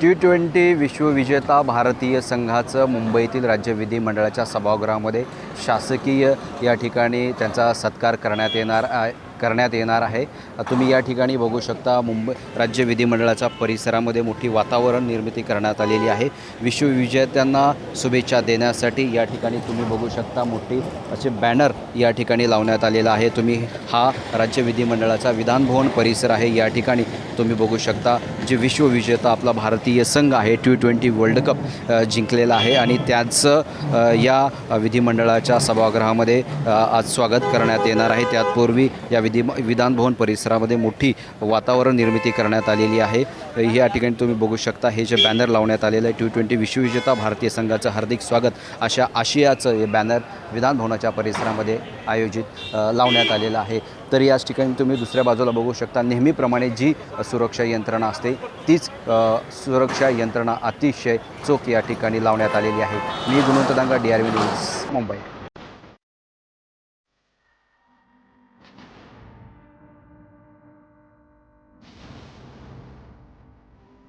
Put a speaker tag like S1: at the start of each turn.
S1: T twenty विश्वविजेता भारतीय संघाचं मुंबईतील राज्य विधिमंडळाच्या सभागृहामध्ये शासकीय या ठिकाणी त्यांचा सत्कार करण्यात येणार आहे. करण्यात येणार आहे. तुम्ही या ठिकाणी बघू शकता मुंबई राज्य विधिमंडळाच्या परिसरामध्ये मोठी वातावरण निर्मिती करण्यात आलेली आहे. विश्वविजेत्यांना शुभेच्छा देण्यासाठी या ठिकाणी तुम्ही बघू शकता मोठी असे बॅनर या ठिकाणी लावण्यात आलेला आहे. तुम्ही हा राज्य विधिमंडळाचा विधानभवन परिसर आहे. या ठिकाणी तुम्ही बघू शकता जे विश्वविजेता आपला भारतीय संघ आहे टी ट्वेंटी वर्ल्ड कप जिंकलेला आहे आणि त्याचं या विधिमंडळाच्या सभागृहामध्ये आज स्वागत करण्यात येणार आहे. त्यापूर्वी या विधी विधानभवन परिसरामध्ये मोठी वातावरण निर्मिती करण्यात आलेली आहे. या ठिकाणी तुम्ही बघू शकता हे जे बॅनर लावण्यात आलेलं आहे टी ट्वेंटी विश्वविजेता भारतीय संघाचं हार्दिक स्वागत अशा आशियाचं हे बॅनर विधानभवनाच्या परिसरामध्ये आयोजित लावण्यात आलेलं आहे. तर याच ठिकाणी तुम्ही दुसऱ्या बाजूला बघू शकता नेहमीप्रमाणे जी सुरक्षा यंत्रणा असते तीच सुरक्षा यंत्रणा अतिशय चोख या ठिकाणी लावण्यात आलेली आहे. मी Gunwant Danga D R V news Mumbai.